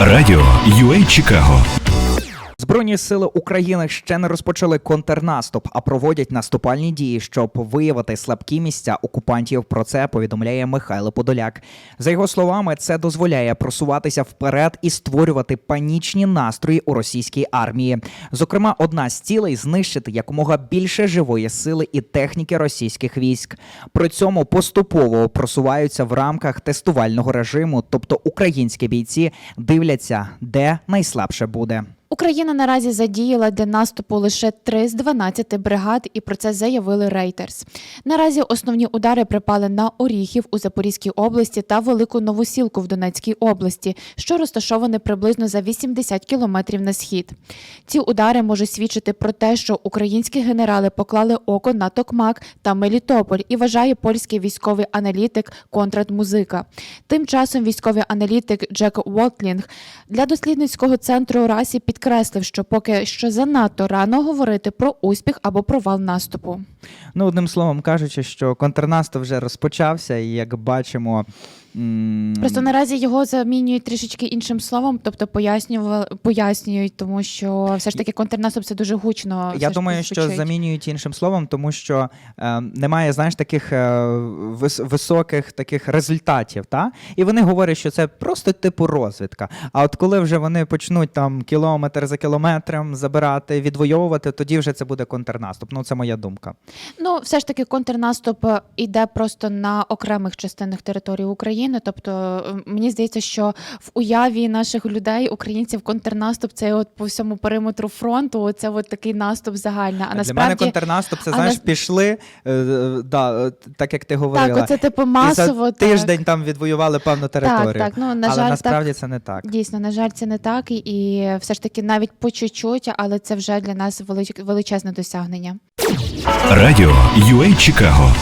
Радіо UA Чикаго Збройні сили України ще не розпочали контрнаступ, а проводять наступальні дії, щоб виявити слабкі місця окупантів. Про це повідомляє Михайло Подоляк. За його словами, це дозволяє просуватися вперед і створювати панічні настрої у російській армії. Зокрема, одна з цілей знищити якомога більше живої сили і техніки російських військ. При цьому поступово просуваються в рамках тестувального режиму, тобто українські бійці дивляться, де найслабше буде. Україна наразі задіяла для наступу лише 3 з 12 бригад, і про це заявили Reuters. Наразі основні удари припали на Оріхів у Запорізькій області та Велику Новосілку в Донецькій області, що розташовані приблизно за 80 кілометрів на схід. Ці удари можуть свідчити про те, що українські генерали поклали око на Токмак та Мелітополь і вважає польський військовий аналітик Конрад Музика. Тим часом військовий аналітик Джек Уотлінг для дослідницького центру Расі підкреслив, що поки що занадто рано говорити про успіх або провал наступу. Ну, одним словом кажучи, що контрнаступ вже розпочався, і як бачимо. Просто наразі його замінюють трішечки іншим словом, тобто пояснювали, пояснюють, тому що все ж таки контрнаступ це дуже гучно. Я думаю, що звучить. замінюють іншим словом, тому що е, немає, знаєш, таких е, вис- високих таких результатів. Та? І вони говорять, що це просто типу розвідка. А от коли вже вони почнуть там кілометр за кілометром забирати, відвоювати, тоді вже це буде контрнаступ. Ну, це моя думка. Ну, все ж таки, контрнаступ е, іде просто на окремих частинах території України. Тобто, е, мені здається, що в уяві наших людей, українців, контрнаступ це от по всьому периметру фронту. Це от такий наступ загальний. А Для мене контрнаступ це а знаєш, нас- пішли, е, е, да, е, так як ти говорила. так, оце типу і масово за так. тиждень там відвоювали певну територію. Так, так. Ну на Але жаль, насправді так. це не так. Дійсно, на жаль, це не так, і, і все ж таки навіть по чуть-чуть, але це вже для нас велич- величезне досягнення. Радіо UA Чикаго